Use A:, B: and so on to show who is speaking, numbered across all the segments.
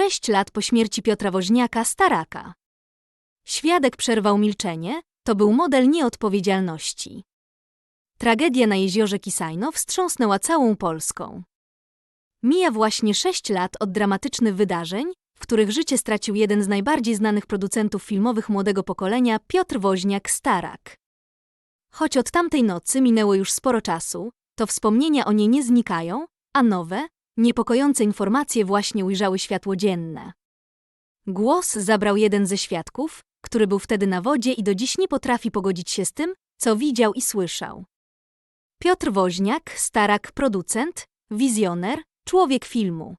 A: Sześć lat po śmierci Piotra Woźniaka, staraka. Świadek przerwał milczenie, to był model nieodpowiedzialności. Tragedia na jeziorze Kisajno wstrząsnęła całą Polską. Mija właśnie sześć lat od dramatycznych wydarzeń, w których życie stracił jeden z najbardziej znanych producentów filmowych młodego pokolenia, Piotr Woźniak-Starak. Choć od tamtej nocy minęło już sporo czasu, to wspomnienia o niej nie znikają, a nowe, niepokojące informacje właśnie ujrzały światło dzienne. Głos zabrał jeden ze świadków, który był wtedy na wodzie i do dziś nie potrafi pogodzić się z tym, co widział i słyszał. Piotr Woźniak, starak, producent, wizjoner, człowiek filmu.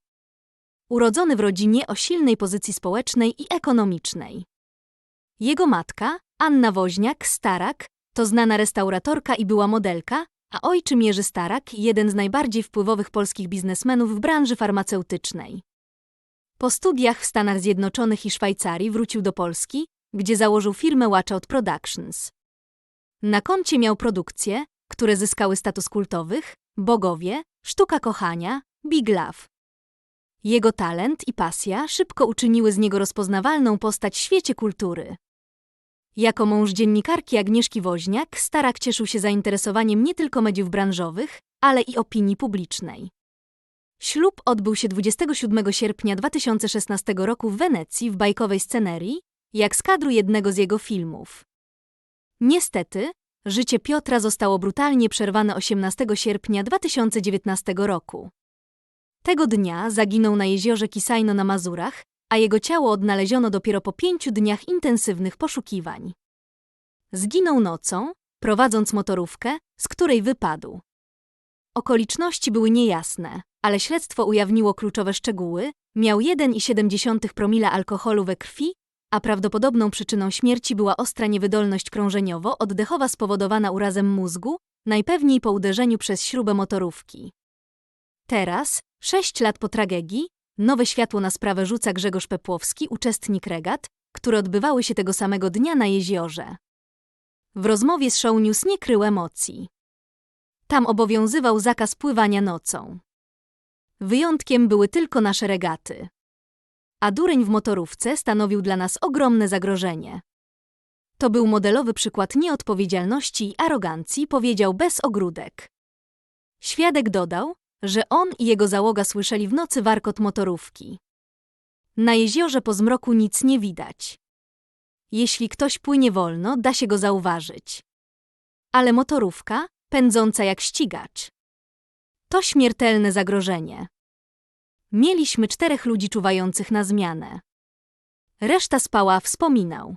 A: Urodzony w rodzinie o silnej pozycji społecznej i ekonomicznej. Jego matka, Anna Woźniak, starak, to znana restauratorka i była modelka, a ojczym Jerzy Starak, jeden z najbardziej wpływowych polskich biznesmenów w branży farmaceutycznej. Po studiach w Stanach Zjednoczonych i Szwajcarii wrócił do Polski, gdzie założył firmę Watchout Productions. Na koncie miał produkcje, które zyskały status kultowych, Bogowie, Sztuka Kochania, Big Love. Jego talent i pasja szybko uczyniły z niego rozpoznawalną postać w świecie kultury. Jako mąż dziennikarki Agnieszki Woźniak, Starak cieszył się zainteresowaniem nie tylko mediów branżowych, ale i opinii publicznej. Ślub odbył się 27 sierpnia 2016 roku w Wenecji w bajkowej scenerii, jak z kadru jednego z jego filmów. Niestety, życie Piotra zostało brutalnie przerwane 18 sierpnia 2019 roku. Tego dnia zaginął na jeziorze Kisajno na Mazurach, a jego ciało odnaleziono dopiero po pięciu dniach intensywnych poszukiwań. Zginął nocą, prowadząc motorówkę, z której wypadł. Okoliczności były niejasne, ale śledztwo ujawniło kluczowe szczegóły. Miał 1,7 promila alkoholu we krwi, a prawdopodobną przyczyną śmierci była ostra niewydolność krążeniowo-oddechowa spowodowana urazem mózgu, najpewniej po uderzeniu przez śrubę motorówki. Teraz, sześć lat po tragedii, nowe światło na sprawę rzuca Grzegorz Pepłowski, uczestnik regat, które odbywały się tego samego dnia na jeziorze. W rozmowie z Show News nie krył emocji. Tam obowiązywał zakaz pływania nocą. Wyjątkiem były tylko nasze regaty. A dureń w motorówce stanowił dla nas ogromne zagrożenie. To był modelowy przykład nieodpowiedzialności i arogancji, powiedział bez ogródek. Świadek dodał, że on i jego załoga słyszeli w nocy warkot motorówki. Na jeziorze po zmroku nic nie widać. Jeśli ktoś płynie wolno, da się go zauważyć. Ale motorówka, pędząca jak ścigacz. To śmiertelne zagrożenie. Mieliśmy czterech ludzi czuwających na zmianę. Reszta spała, wspominał.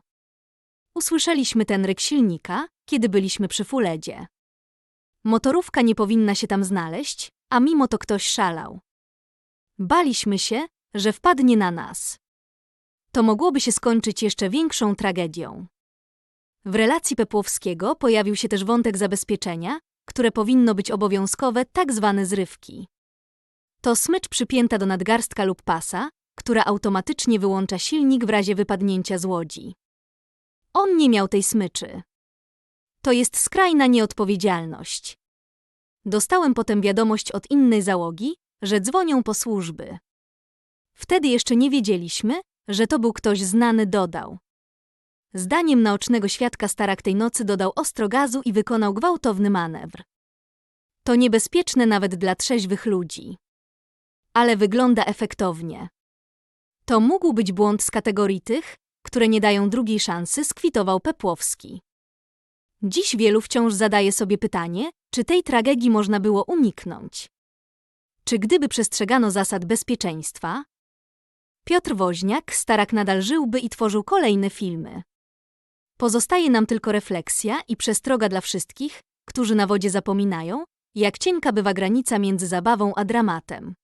A: Usłyszeliśmy ten ryk silnika, kiedy byliśmy przy Fuledzie. Motorówka nie powinna się tam znaleźć, a mimo to ktoś szalał. Baliśmy się, że wpadnie na nas. To mogłoby się skończyć jeszcze większą tragedią. W relacji Pepłowskiego pojawił się też wątek zabezpieczenia, które powinno być obowiązkowe, tak zwane zrywki. To smycz przypięta do nadgarstka lub pasa, która automatycznie wyłącza silnik w razie wypadnięcia z łodzi. On nie miał tej smyczy. To jest skrajna nieodpowiedzialność. Dostałem potem wiadomość od innej załogi, że dzwonią po służby. Wtedy jeszcze nie wiedzieliśmy, że to był ktoś znany, dodał. Zdaniem naocznego świadka Starak tej nocy dodał ostro gazu i wykonał gwałtowny manewr. To niebezpieczne nawet dla trzeźwych ludzi. Ale wygląda efektownie. To mógł być błąd z kategorii tych, które nie dają drugiej szansy, skwitował Pepłowski. Dziś wielu wciąż zadaje sobie pytanie, czy tej tragedii można było uniknąć. Czy gdyby przestrzegano zasad bezpieczeństwa, Piotr Woźniak starak nadal żyłby i tworzył kolejne filmy. Pozostaje nam tylko refleksja i przestroga dla wszystkich, którzy na wodzie zapominają, jak cienka bywa granica między zabawą a dramatem.